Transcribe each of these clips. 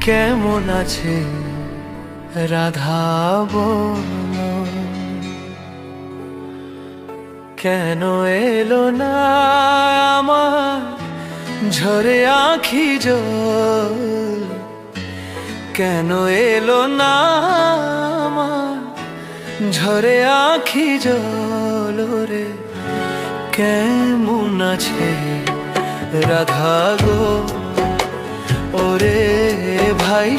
কেমন আছে রাধা বল কেন এলো না আমার ঝরে আঁখি জল? কেন এলো না আমার ঝরে আঁখি জল? রে কেমন আছে রাধা গো? ওরে ভাই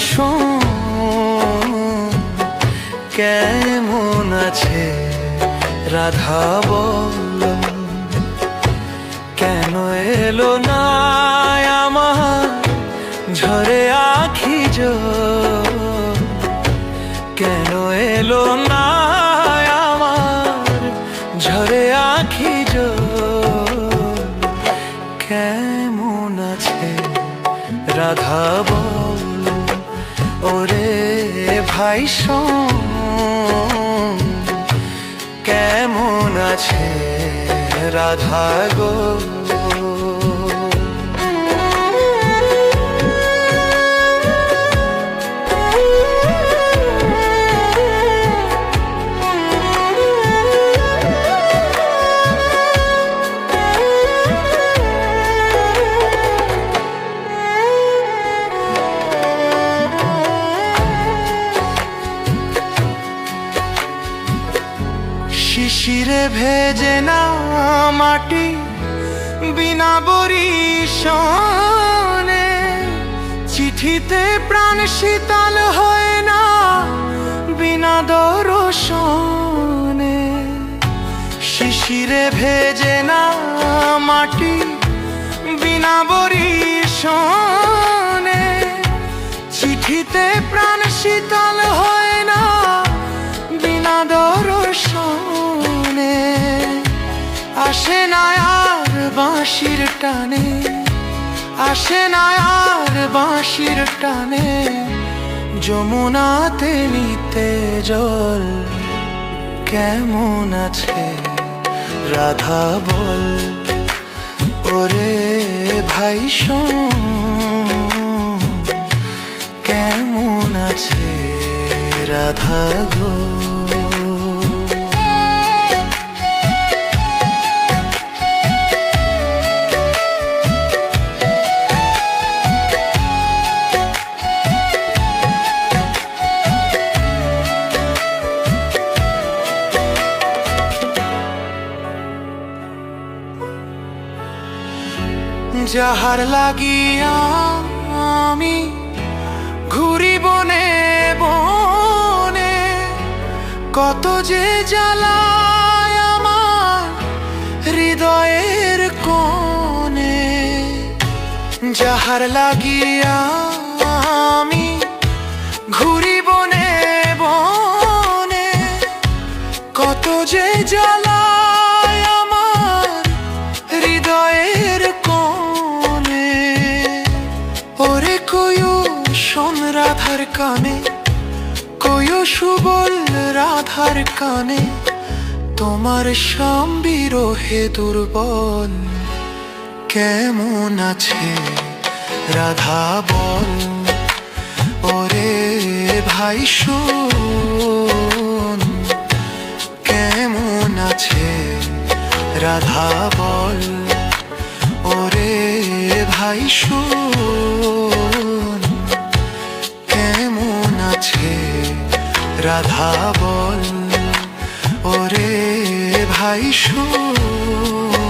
কেমন আছে রাধা বল? কেন এলো না আমার ঝরে আখি কেন এলো না রাধা বল। ওরে ভাই কেমন আছে রাধা গো? শিশিরে ভেজে না মাটি বিনা বরিশনে। চিঠিতে প্রাণ শীতল হয় না বিনা দর্শনে। শিশিরে ভেজে না মাটি বিনা বরিশনে। চিঠিতে প্রাণ শীতল হয় না বিনা দর্শনে। আসে না আর বাঁশির টানে, আসে না আর বাঁশির টানে, যমুনাতে নিতে জল কেমন আছে? রাধা বল, ওরে ভাই কেমন আছে? রাধা গো। যাহার লাগিয়া আমি ঘুরি বনে বনে কত যে জ্বালায় আমার হৃদয়ের কনে যাহার লাগিয়া কানে কয়ু সুবল রাধার কানে, তোমার সাম্বিরহে দুর্বল কেমন আছে রাধা বল? ওরে ভাই শোন, কেমন আছে রাধা বল? ওরে ভাই শোন রাধা বল ওরে ভাই শোন।